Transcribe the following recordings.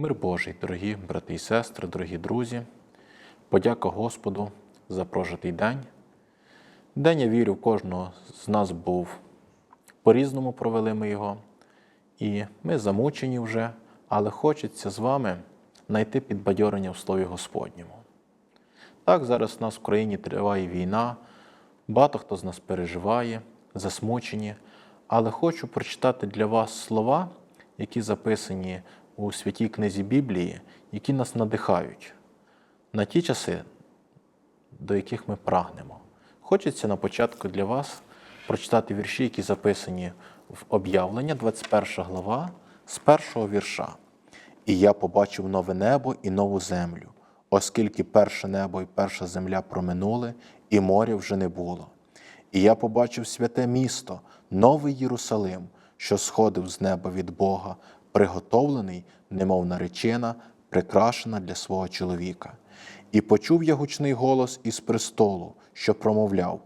Мир Божий, дорогі брати і сестри, дорогі друзі, подяка Господу за прожитий день. День, я вірю, кожного з нас був. По-різному провели ми його, і ми замучені вже, але хочеться з вами знайти підбадьорення в Слові Господньому. Так, зараз у нас в країні триває війна, багато хто з нас переживає, засмучені, але хочу прочитати для вас слова, які записані у святій книзі Біблії, які нас надихають на ті часи, до яких ми прагнемо. Хочеться на початку для вас прочитати вірші, які записані в об'явлення, 21 глава, з першого вірша. І я побачив нове небо і нову землю, оскільки перше небо і перша земля проминули, і моря вже не було. І я побачив святе місто, новий Єрусалим, що сходив з неба від Бога, приготовлений, немов наречена, прикрашена для свого чоловіка. І почув я гучний голос із престолу, що промовляв: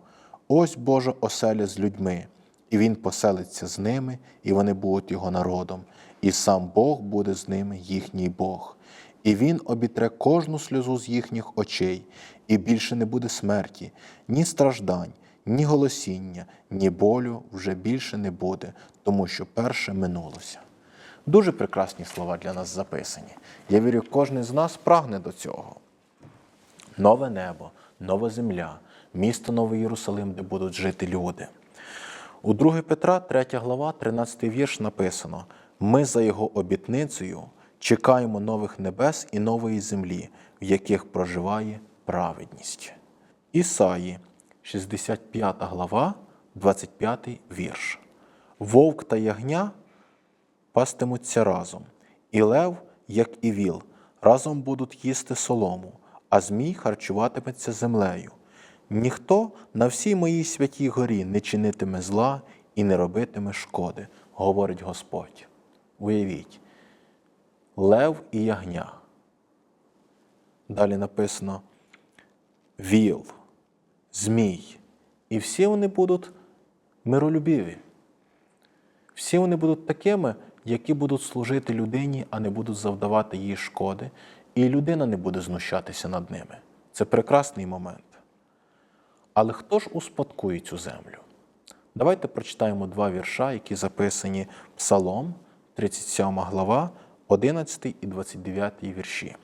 Ось Божа оселя з людьми, і Він поселиться з ними, і вони будуть його народом, і сам Бог буде з ними, їхній Бог. І Він обітре кожну сльозу з їхніх очей, і більше не буде смерті, ні страждань, ні голосіння, ні болю вже більше не буде, тому що перше минулося. Дуже прекрасні слова для нас записані. Я вірю, кожен з нас прагне до цього. Нове небо, нова земля, місто Новий Єрусалим, де будуть жити люди. У 2 Петра, 3 глава, 13 вірш написано: Ми за його обітницею чекаємо нових небес і нової землі, в яких проживає праведність. Ісаї, 65 глава, 25 вірш. Вовк та ягня пастимуться разом, і лев, як і віл, разом будуть їсти солому, а змій харчуватиметься землею. Ніхто на всій моїй святій горі не чинитиме зла і не робитиме шкоди, говорить Господь. Уявіть, лев і ягня. Далі написано віл, змій. І всі вони будуть миролюбиві. Всі вони будуть такими, які будуть служити людині, а не будуть завдавати їй шкоди, і людина не буде знущатися над ними. Це прекрасний момент. Але хто ж успадкує цю землю? Давайте прочитаємо два вірша, які записані Псалом, 37 глава, 11 і 29 вірші.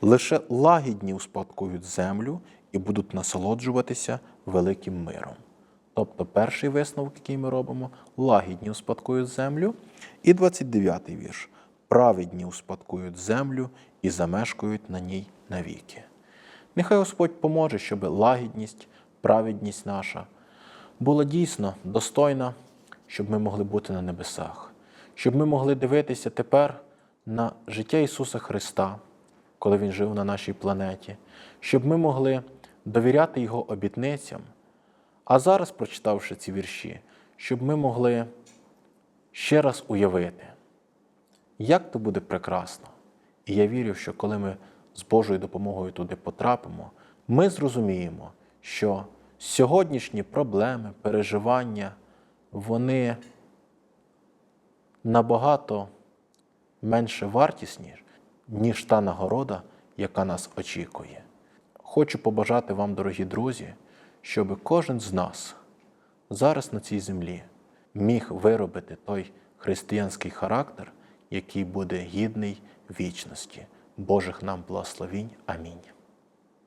Лише лагідні успадкують землю і будуть насолоджуватися великим миром. Тобто перший висновок, який ми робимо, лагідні успадкують землю. І 29 вірш. Праведні успадкують землю і замешкають на ній навіки. Нехай Господь поможе, щоб лагідність, праведність наша була дійсно достойна, щоб ми могли бути на небесах, щоб ми могли дивитися тепер на життя Ісуса Христа, коли Він жив на нашій планеті, щоб ми могли довіряти Його обітницям. А зараз, прочитавши ці вірші, щоб ми могли ще раз уявити, як то буде прекрасно. І я вірю, що коли ми з Божою допомогою туди потрапимо, ми зрозуміємо, що сьогоднішні проблеми, переживання, вони набагато менше вартісні, ніж та нагорода, яка нас очікує. Хочу побажати вам, дорогі друзі, щоб кожен з нас зараз на цій землі міг виробити той християнський характер, який буде гідний вічності. Божих нам благословінь. Амінь.